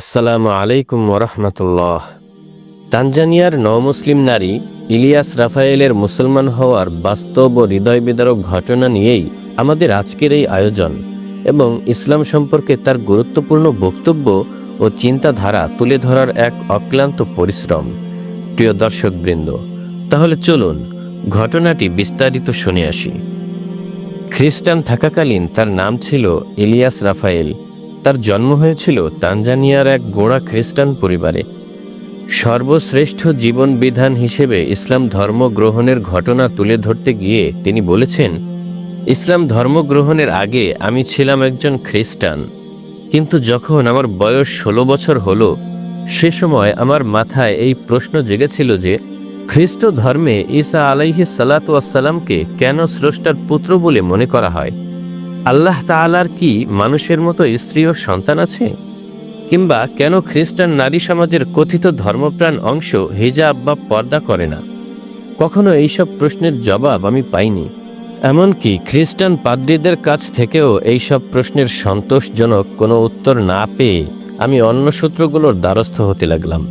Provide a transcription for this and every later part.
আসসালামু আলাইকুম ওরহমতুল্লাহ। তানজানিয়ার নমুসলিম নারী ইলিয়াস রাফায়েলের মুসলমান হওয়ার বাস্তব ও হৃদয় বিদারক ঘটনা নিয়েই আমাদের আজকের এই আয়োজন এবং ইসলাম সম্পর্কে তার গুরুত্বপূর্ণ বক্তব্য ও চিন্তাধারা তুলে ধরার এক অক্লান্ত পরিশ্রম। প্রিয় দর্শকবৃন্দ, তাহলে চলুন ঘটনাটি বিস্তারিত শুনে আসি। খ্রিস্টান থাকাকালীন তার নাম ছিল ইলিয়াস রাফায়েল। তার জন্ম হয়েছিল তানজানিয়ার এক গোড়া খ্রিস্টান পরিবারে। সর্বশ্রেষ্ঠ জীবন বিধান হিসেবে ইসলাম ধর্ম গ্রহণের ঘটনা তুলে ধরতে গিয়ে তিনি বলেছেন, ইসলাম ধর্ম গ্রহণের আগে আমি ছিলাম একজন খ্রিস্টান, কিন্তু যখন আমার বয়স ষোলো বছর হলো, সে সময় আমার মাথায় এই প্রশ্ন জেগেছিল যে, খ্রিস্ট ধর্মে ঈসা আলাইহি সালাতামকে কেন স্রষ্টার পুত্র বলে মনে করা হয়? আল্লাহ তাআলার কি মানুষের মতো স্ত্রী ও সন্তান আছে? কিংবা কেন খ্রিস্টান নারী সমাজের কথিত ধর্মপ্রাণ অংশ হিজাব বা পর্দা করে না? কখনো এইসব প্রশ্নের জবাব আমি পাইনি। এমনকি খ্রিস্টান পাদ্রীদের কাছ থেকেও এইসব প্রশ্নের সন্তোষজনক কোনো উত্তর না পেয়ে আমি অন্য সূত্রগুলোর দ্বারস্থ হতে লাগলাম।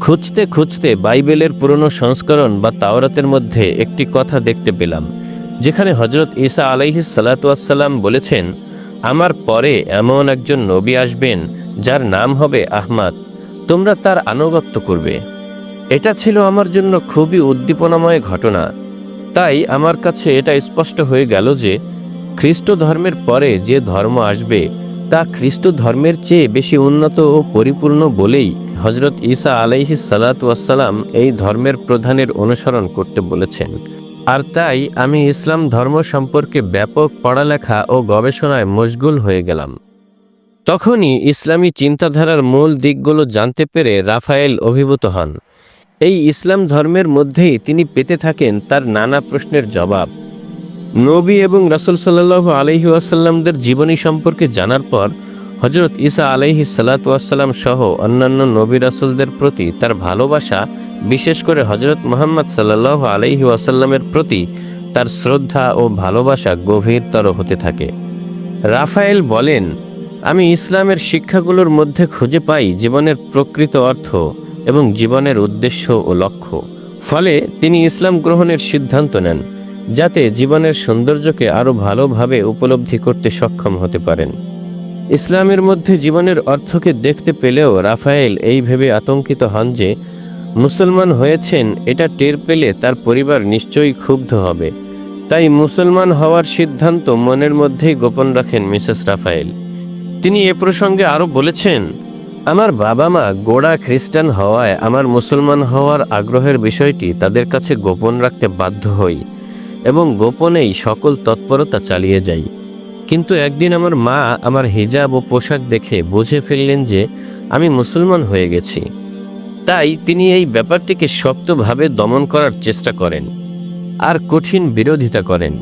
খুঁজতে খুঁজতে বাইবেলের পুরনো সংস্করণ বা তাওরাতের মধ্যে একটি কথা দেখতে পেলাম। যেখানে হজরত ঈসা আলাইহিস সালাতাম বলেছেন, আমার পরে এমন একজন নবী আসবেন যার নাম হবে আহমাদ। তোমরা তার আনুগত্য করবে। এটা ছিল আমার জন্য খুবই উদ্দীপনাময় ঘটনা। তাই আমার কাছে এটা স্পষ্ট হয়ে গেল যে, খ্রিস্ট ধর্মের পরে যে ধর্ম আসবে, তা খ্রিস্ট ধর্মের চেয়ে বেশি উন্নত ও পরিপূর্ণ বলেই হজরত ঈসা আলাইহি সালাতাম এই ধর্মের প্রধানের অনুসরণ করতে বলেছেন। আর তাই আমি ইসলাম ধর্ম সম্পর্কে ব্যাপক পড়ালেখা ও গবেষণায় মশগুল হয়ে গেলাম। তখনই ইসলামী চিন্তাধারার মূল দিকগুলো জানতে পেরে রাফায়েল অভিভূত হন। এই ইসলাম ধর্মের মধ্যেই তিনি পেতে থাকেন তার নানা প্রশ্নের জবাব। নবী এবং রাসুল সাল্লাহ আলহি আসাল্লামদের জীবনী সম্পর্কে জানার পর হজরত ঈসা আলহি সালাতাম সহ অন্যান্য নবী রাসুলদের প্রতি তার ভালোবাসা, বিশেষ করে হজরত মোহাম্মদ সাল্লাহ আলহি আসাল্লামের প্রতি তার শ্রদ্ধা ও ভালোবাসা গভীরতর হতে থাকে। রাফায়েল বলেন, আমি ইসলামের শিক্ষাগুলোর মধ্যে খুঁজে পাই জীবনের প্রকৃত অর্থ এবং জীবনের উদ্দেশ্য ও লক্ষ্য। ফলে তিনি ইসলাম গ্রহণের সিদ্ধান্ত নেন, যাতে জীবনের সৌন্দর্যকে আরও ভালোভাবে উপলব্ধি করতে সক্ষম হতে পারেন। ইসলামের মধ্যে জীবনের অর্থকে দেখতে পেলেও রাফায়েল এই ভেবে আতঙ্কিত হন যে, মুসলমান হয়েছেন, এটা টের পেলে তার পরিবার নিশ্চয়ই ক্ষুব্ধ হবে। তাই মুসলমান হওয়ার সিদ্ধান্ত মনের মধ্যেই গোপন রাখেন মিসেস রাফায়েল। তিনি এ প্রসঙ্গে আরও বলেছেন, আমার বাবা মা গোড়া খ্রিস্টান হওয়ায় আমার মুসলমান হওয়ার আগ্রহের বিষয়টি তাদের কাছে গোপন রাখতে বাধ্য হই এবং গোপনেই সকল তৎপরতা চালিয়ে যাই। কিন্তু একদিন আমার মা আমার হিজাব ও পোশাক দেখে বুঝে ফেললেন যে আমি মুসলমান হয়ে গেছি। তাই তিনি এই ব্যাপারটিকে শক্তভাবে দমন করার চেষ্টা করেন আর কঠিন বিরোধিতা করেন,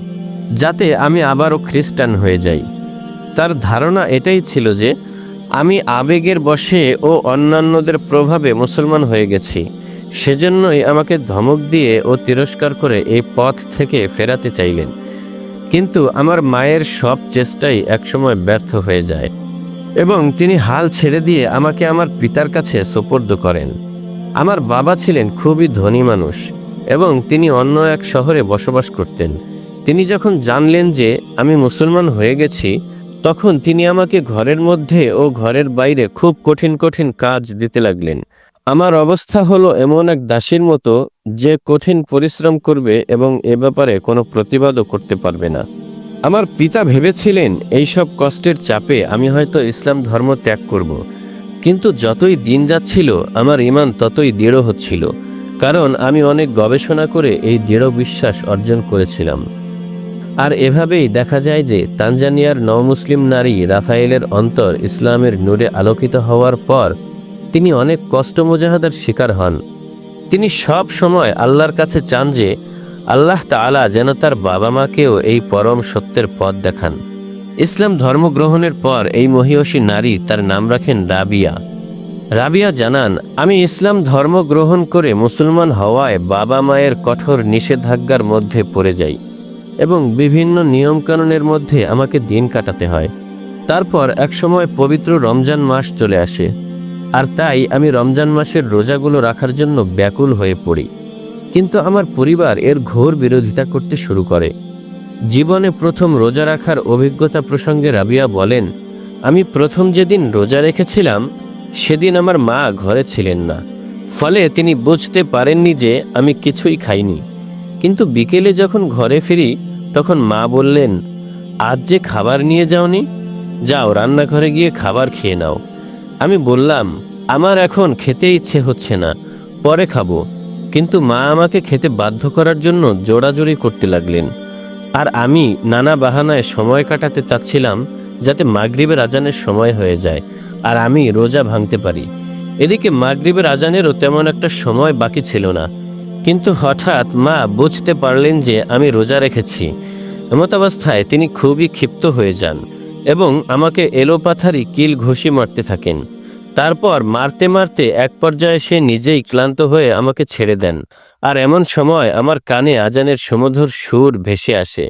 যাতে আমি আবারও খ্রিস্টান হয়ে যাই। তার ধারণা এটাই ছিল যে আমি আবেগের বশে ও অন্যান্যদের প্রভাবে মুসলমান হয়ে গেছি, সেজন্যই আমাকে ধমক দিয়ে ও তিরস্কার করে এই পথ থেকে ফেরাতে চাইলেন। কিন্তু আমার মায়ের সব চেষ্টাই একসময় ব্যর্থ হয়ে যায় এবং তিনি হাল ছেড়ে দিয়ে আমাকে আমার পিতার কাছে সোপর্দ করেন। আমার বাবা ছিলেন খুবই ধনী মানুষ এবং তিনি অন্য এক শহরে বসবাস করতেন। তিনি যখন জানলেন যে আমি মুসলমান হয়ে গেছি, তখন তিনি আমাকে ঘরের মধ্যে ও ঘরের বাইরে খুব কঠিন কঠিন কাজ দিতে লাগলেন। আমার অবস্থা হলো এমন এক দাসীর মতো যে কঠিন পরিশ্রম করবে এবং এ ব্যাপারে কোনো প্রতিবাদও করতে পারবে না। আমার পিতা ভেবেছিলেন এইসব কষ্টের চাপে আমি হয়তো ইসলাম ধর্ম ত্যাগ করব। কিন্তু যতই দিন যাচ্ছিল, আমার ইমান ততই দৃঢ় হচ্ছিল। কারণ আমি অনেক গবেষণা করে এই দৃঢ় বিশ্বাস অর্জন করেছিলাম। আর এভাবেই দেখা যায় যে তানজানিয়ার নমুসলিম নারী রাফায়েলের অন্তর ইসলামের নূরে আলোকিত হওয়ার পর তিনি অনেক কষ্ট মোজাহাদার শিকার হন। তিনি সব সময় আল্লাহর কাছে চান যে আল্লাহ তাআলা যেন তার বাবা মাকেও এই পরম সত্যের পথ দেখান। ইসলাম ধর্ম গ্রহণের পর এই মহিয়সী নারী তার নাম রাখেন রাবিয়া। রাবিয়া জানান, আমি ইসলাম ধর্ম গ্রহণ করে মুসলমান হওয়ায় বাবা মায়ের কঠোর নিষেধাজ্ঞার মধ্যে পড়ে যাই এবং বিভিন্ন নিয়মকানুনের মধ্যে আমাকে দিন কাটাতে হয়। তারপর একসময় পবিত্র রমজান মাস চলে আসে। আর তাই আমি রমজান মাসের রোজাগুলো রাখার জন্য ব্যাকুল হয়ে পড়ি। কিন্তু আমার পরিবার এর ঘোর বিরোধিতা করতে শুরু করে। জীবনে প্রথম রোজা রাখার অভিজ্ঞতা প্রসঙ্গে রাবিয়া বলেন, আমি প্রথম যেদিন রোজা রেখেছিলাম, সেদিন আমার মা ঘরে ছিলেন না। ফলে তিনি বুঝতে পারেননি যে আমি কিছুই খাইনি। কিন্তু বিকেলে যখন ঘরে ফিরি, তখন মা বললেন, আজ যে খাবার নিয়ে যাওনি, যাও রান্নাঘরে গিয়ে খাবার খেয়ে নাও। আমি বললাম, আমার এখন খেতে ইচ্ছে হচ্ছে না, পরে খাব। কিন্তু মা আমাকে খেতে বাধ্য করার জন্য জোড়াজোড়ি করতে লাগলেন। আর আমি নানা বাহানায় সময় কাটাতে চাচ্ছিলাম যাতে মাগরিবের আজানের সময় হয়ে যায়, আর আমি রোজা ভাঙতে পারি। এদিকে মাগরিবের আজানেরও তেমন একটা সময় বাকি ছিল না। কিন্তু হঠাৎ মা বুঝতে পারলেন যে আমি রোজা রেখেছি। এমতাবস্থায় তিনি খুবই ক্ষিপ্ত হয়ে যান। এবং আমাকে এলোপাথারি কিল ঘষি মারতে থাকেন। তারপর মারতে মারতে এক পর্যায়ে সে নিজেই ক্লান্ত হয়ে আমাকে ছেড়ে দেন। আর এমন সময় আমার কানে আজানের সমধুর সুর ভেসে আসে।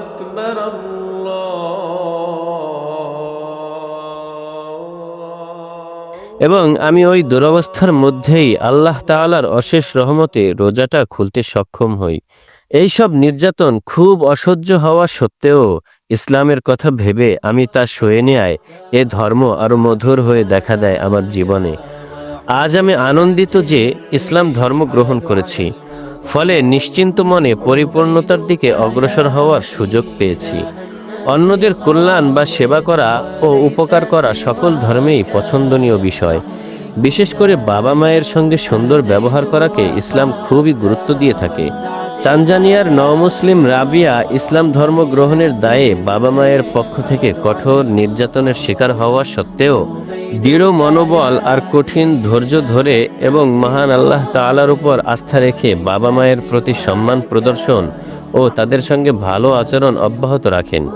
আকবার, আল্লাহ এবং আমি ওই দুরবস্থার মধ্যেই আল্লাহ তাআলার অশেষ রহমতে রোজাটা খুলতে সক্ষম হই। এইসব নির্যাতন খুব অসহ্য হওয়া সত্ত্বেও ইসলামের কথা ভেবে আমি তা সয়ে নেয় এ ধর্ম আরও মধুর হয়ে দেখা দেয় আমার জীবনে। আজ আমি আনন্দিত যে ইসলাম ধর্ম গ্রহণ করেছি, ফলে নিশ্চিন্ত মনে পরিপূর্ণতার দিকে অগ্রসর হওয়ার সুযোগ পেয়েছি। অন্যদের কল্যাণ বা সেবা করা ও উপকার করা সকল ধর্মেই পছন্দনীয় বিষয়। বিশেষ করে বাবা মায়ের সঙ্গে সুন্দর ব্যবহার করাকে ইসলাম খুবই গুরুত্ব দিয়ে থাকে। তানজানিয়ার নওমুসলিম রাবিয়া ইসলাম ধর্ম গ্রহণের দায়ে বাবা মায়ের পক্ষ থেকে কঠোর নির্যাতনের শিকার হওয়া সত্ত্বেও দৃঢ় মনোবল আর কঠিন ধৈর্য ধরে এবং মহান আল্লাহ তাআলার উপর আস্থা রেখে বাবা মায়ের প্রতি সম্মান প্রদর্শন ও তাদের সঙ্গে ভালো আচরণ অব্যাহত রাখেন।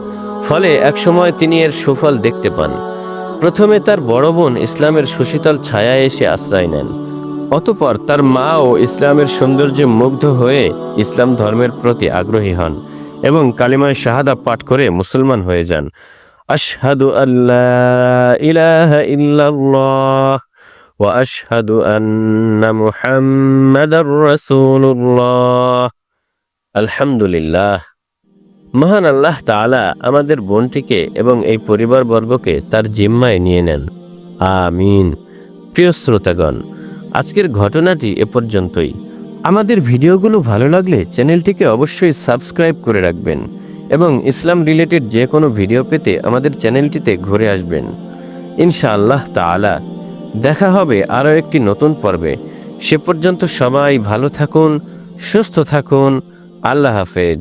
ফলে একসময় তিনি এর সুফল দেখতে পান। প্রথমে তার বড় বোন ইসলামের সুশীতল ছায়া এসে আশ্রয় নেন। অতপর তার মা ও ইসলামের সৌন্দর্যে মুগ্ধ হয়ে ইসলাম ধর্মের প্রতি আগ্রহী হন এবং কালিমায় শাহাদা পাঠ করে মুসলমান হয়ে যান। আশহাদু আল্লাহ ইলাহা ইল্লাল্লাহ আন্না মুহাম্মাদার আলহামদুলিল্লাহ। মহান আল্লাহ তাআলা আমাদের বোনটিকে এবং এই পরিবারবর্গকে তার জিম্মায় নিয়ে নেন। আমিন। প্রিয় শ্রোতাগণ, আজকের ঘটনাটি এ পর্যন্তই। আমাদের ভিডিওগুলো ভালো লাগলে চ্যানেলটিকে অবশ্যই সাবস্ক্রাইব করে রাখবেন এবং ইসলাম রিলেটেড যে কোনো ভিডিও পেতে আমাদের চ্যানেলটিতে ঘুরে আসবেন। ইনশাআল্লাহ তাআলা, দেখা হবে আরও একটি নতুন পর্বে। সে পর্যন্ত সবাই ভালো থাকুন, সুস্থ থাকুন। আল্লাহ হাফেজ।